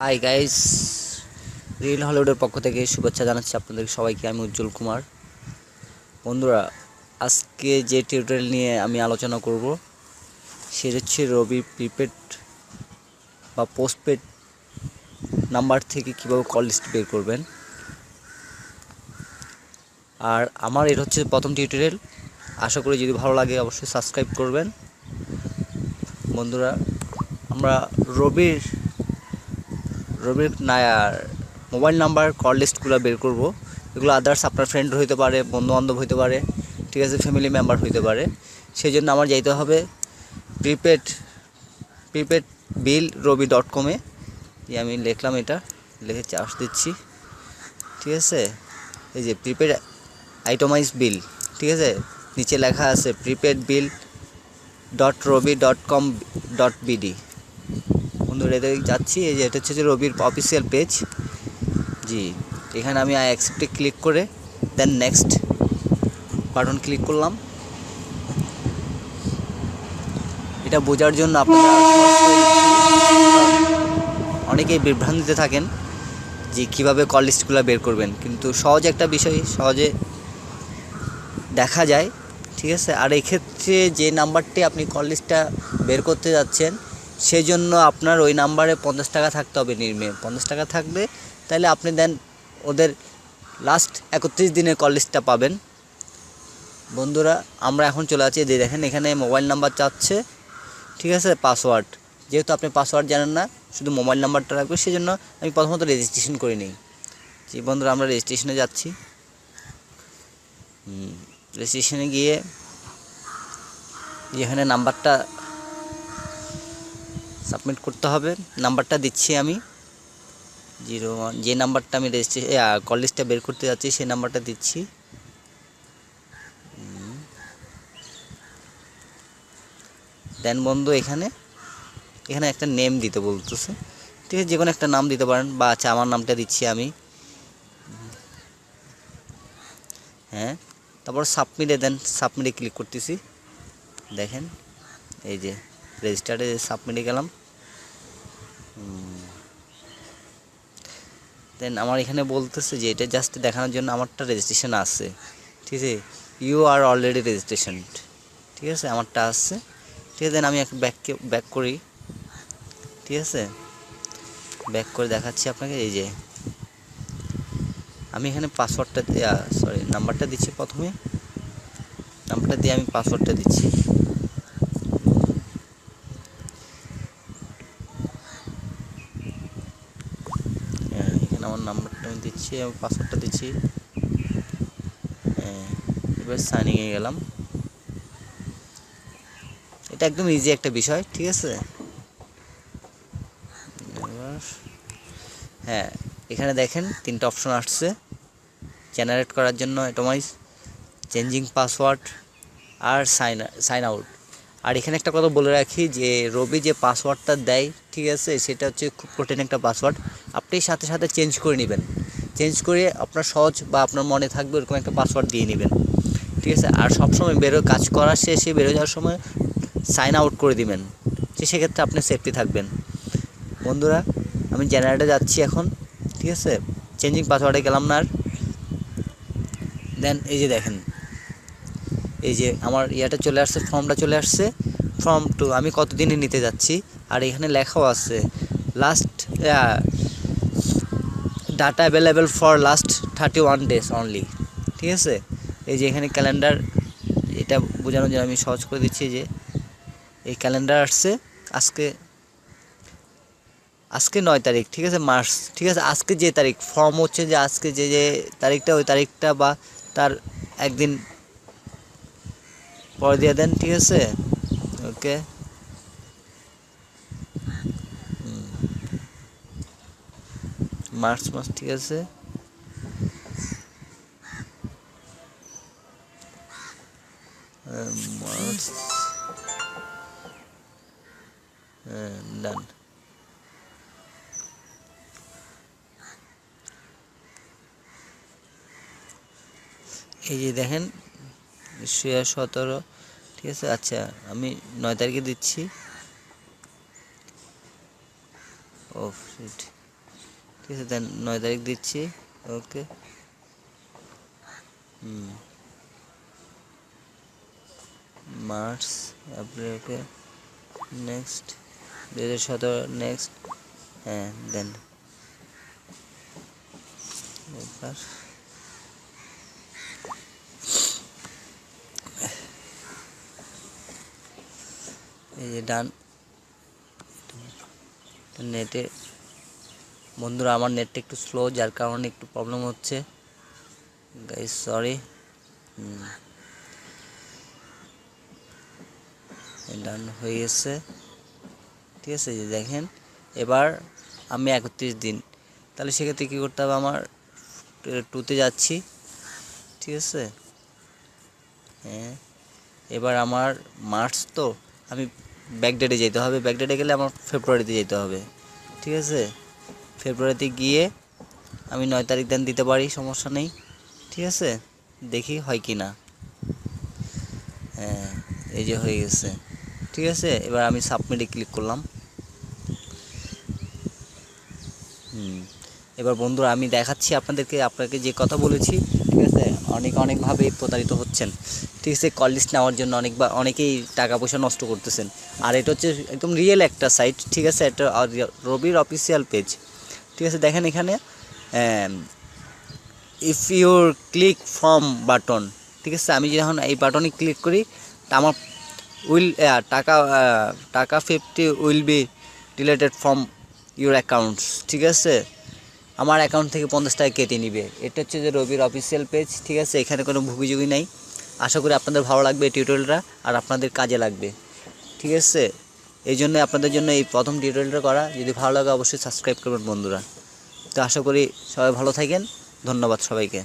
Hi guys reel হলিউডের পক্ষ থেকে শুভেচ্ছা জানাচ্ছি আপনাদের সবাইকে। আমি উজ্জ্বল কুমার। বন্ধুরা, আজকে যে টিউটোরিয়াল নিয়ে আমি আলোচনা করব, সেটা হচ্ছে রবি প্রিপেড বা পোস্টপেড নাম্বার থেকে কীভাবে কল লিস্ট বের করবেন। আর আমার এটা হচ্ছে প্রথম টিউটোরিয়াল আশা করি যদি ভালো লাগে, অবশ্যই সাবস্ক্রাইব করবেন। বন্ধুরা, আমরা রবির রবির নায়ার মোবাইল নাম্বার কল লিস্টগুলো বের করব। এগুলো আদার্স আপনার ফ্রেন্ড হইতে পারে বন্ধু বান্ধব হইতে পারে, ঠিক আছে ফ্যামিলি মেম্বার হইতে পারে। সেই জন্য আমার যাইতে হবে prepaid prepaid bill Robi dot কমে আমি লিখলাম এটা, লিখে চার্জ দিচ্ছি। ঠিক আছে? এই যে প্রিপেড আইটমাইজ বিল ঠিক আছে? নিচে লেখা আছে prepaid bill dot Robi dot com dot BD বন্ধুরা এতে যাচ্ছি। এই যে এটা হচ্ছে যে রবির অফিসিয়াল পেজ জি, এখানে আমি আই অ্যাকসেপ্টে ক্লিক করে দেন নেক্সট বাটন ক্লিক করলাম। এটা বোঝার জন্য আপনারা অনেকেই বিভ্রান্তিতে থাকেন যে কীভাবে কল লিস্টগুলো বের করবেন। কিন্তু সহজ একটা বিষয়, সহজে দেখা যায়, ঠিক আছে? আর এক্ষেত্রে যে নাম্বারটি আপনি কল লিস্টটা বের করতে যাচ্ছেন সেই জন্য আপনার ওই নাম্বারে পঞ্চাশ টাকা থাকতে হবে নির্মে। পঞ্চাশ টাকা থাকবে তাহলে আপনি দেন ওদের লাস্ট একত্রিশ দিনের কল লিস্টটা পাবেন। বন্ধুরা, আমরা এখন চলে আছি যে দেখেন এখানে মোবাইল নাম্বার চাচ্ছে, ঠিক আছে পাসওয়ার্ড যেহেতু আপনি পাসওয়ার্ড জানেন না, শুধু মোবাইল নাম্বারটা রাখবে সেই জন্য আমি প্রথমত রেজিস্ট্রেশন করে নিই। জি বন্ধুরা, আমরা রেজিস্ট্রেশনে যাচ্ছি। রেজিস্ট্রেশনে গিয়ে এখানে নাম্বারটা সাবমিট করতে হবে। নাম্বারটা দিচ্ছি আমি। জিরো ওয়ান, যে নাম্বারটা আমি রেজিস্ট্রেশন কল লিস্টটা বের করতে যাচ্ছি, সেই নাম্বারটা দিচ্ছি। দেন বন্ধু এখানে এখানে একটা নেম দিতে বলতেছে। ঠিক আছে যে কোনো একটা নাম দিতে পারেন, বা আচ্ছা আমার নামটা দিচ্ছি আমি। হ্যাঁ তারপর সাবমিটে দেন সাবমিটে ক্লিক করতেছি। দেখেন, এই যে। রেজিস্টারে সাবমিটে গেলাম দেন আমার এখানে বলতেছে যে এটা জাস্ট দেখানোর জন্য আমারটা রেজিস্ট্রেশন আছে। ঠিক আছে? ইউ আর অলরেডি রেজিস্ট্রেশন ঠিক আছে? আমারটা আসছে ঠিক আছে দেন আমি এক ব্যাককে ব্যাক করি। ঠিক আছে? ব্যাক করে দেখাচ্ছি আপনাকে, এই যে। আমি এখানে পাসওয়ার্ডটা সরি নাম্বারটা দিচ্ছি প্রথমে। নাম্বারটা দিয়ে আমি পাসওয়ার্ডটা দিচ্ছি হ্যাঁ এখানে আমার নাম্বারটা আমি দিচ্ছি, আমি পাসওয়ার্ডটা দিচ্ছি। হ্যাঁ এবার সাইনিংয়ে গেলাম। এটা একদম ইজি একটা বিষয়, ঠিক আছে? হ্যাঁ এখানে দেখেন তিনটা অপশন আসছে। জেনারেট করার জন্য এটোমাইজ চেঞ্জিং পাসওয়ার্ড আর সাইন সাইন আউট আর এখানে একটা কথা বলে রাখি যে, রবি যে পাসওয়ার্ডটা দেয়, ঠিক আছে, সেটা হচ্ছে খুব কঠিন একটা পাসওয়ার্ড আপনি সাথে সাথে চেঞ্জ করে নেবেন। চেঞ্জ করে আপনার সহজ বা আপনার মনে থাকবে এরকম একটা পাসওয়ার্ড দিয়ে নেবেন। ঠিক আছে? আর সবসময় বেরো কাজ করার শেষে বেরো যাওয়ার সময় সাইন আউট করে দিবেন। যে সেক্ষেত্রে আপনি সেফটি থাকবেন। বন্ধুরা, আমি জেনারেটে যাচ্ছি এখন। ঠিক আছে? চেঞ্জিং পাসওয়ার্ডে গেলাম না আর। দেন এই যে দেখেন। এই যে আমার ইয়েটা চলে আসছে ফর্মটা চলে আসছে। ফর্ম টু আমি কতদিনে নিতে যাচ্ছি? আর এখানে লেখাও আছে। Last data available for last thirty one days only ঠিক আছে? এই যে এখানে ক্যালেন্ডার এটা বোঝানোর জন্য আমি সহজ করে দিচ্ছি যে এই ক্যালেন্ডার আসছে আজকে আজকে নয় তারিখ, ঠিক আছে? মার্চ, ঠিক আছে? আজকে যে তারিখ ফর্ম হচ্ছে যে আজকে যে যে তারিখটা, ওই তারিখটা বা তার একদিন পরে দিয়ে দেন, ঠিক আছে? ওকে মার্চ মাস, ঠিক আছে? March done. এই যে দেখেন শুয়া সতেরো, ঠিক আছে? আচ্ছা আমি নয় তারিখে দিচ্ছি। ও ঠিক আছে দেন নয় তারিখ দিচ্ছি okay hmm. March April okay next দু হাজার সতেরো নেক্সট হ্যাঁ দেন এবার। এই যে ডান, নেটে বন্ধুরা, আমার নেটটা একটু স্লো যার কারণে একটু প্রবলেম হচ্ছে। গাইস সরি ডান হয়ে গেছে। ঠিক আছে যে দেখেন, এবার আমি একত্রিশ দিন। তাহলে সেক্ষেত্রে কী করতে হবে? আমার টুতে যাচ্ছি। ঠিক আছে? হ্যাঁ। এবার আমার মার্চ তো, আমি ব্যাকডেটে যেতে হবে। ব্যাকডেটে গেলে আমার ফেব্রুয়ারিতে যেতে হবে। ঠিক আছে? ফেব্রুয়ারিতে গিয়ে আমি নয় তারিখ দেন দিতে পারি, সমস্যা নেই। ঠিক আছে? দেখি হয় কি না। হ্যাঁ এই যে হয়ে গেছে। ঠিক আছে? এবার আমি সাবমিটে ক্লিক করলাম। হুম, এবার বন্ধুরা আমি দেখাচ্ছি আপনাদেরকে, আপনাকে যে কথা বলেছি, ঠিক আছে? অনেক, অনেকভাবে প্রতারিত হচ্ছেন। ঠিক আছে? কল লিস্ট নেওয়ার জন্য অনেকবার, অনেকেই টাকা পয়সা নষ্ট করতেছেন। আর এটা হচ্ছে একদম রিয়েল একটা সাইট ঠিক আছে? এটা রবির অফিসিয়াল পেজ ঠিক আছে, দেখেন এখানে if your click from button ঠিক আছে, আমি যখন এই বাটনে ক্লিক করি, তা আমার উইল টাকা টাকা fifty will be deleted from your accounts ঠিক আছে? আমার অ্যাকাউন্ট থেকে পঞ্চাশ টাকা কেটে নিবে। এটা হচ্ছে যে রবির অফিসিয়াল পেজ ঠিক আছে? এখানে কোনো ভুগিযোগী নাই। আশা করি আপনাদের ভালো লাগবে টিউটোরিয়ালটা আর আপনাদের কাজে লাগবে, ঠিক আছে? এই জন্য আপনাদের জন্য এই প্রথম টিউটোরিয়ালটা করা। যদি ভালো লাগে অবশ্যই সাবস্ক্রাইব করবেন বন্ধুরা। তো আশা করি সবাই ভালো থাকেন। ধন্যবাদ সবাইকে।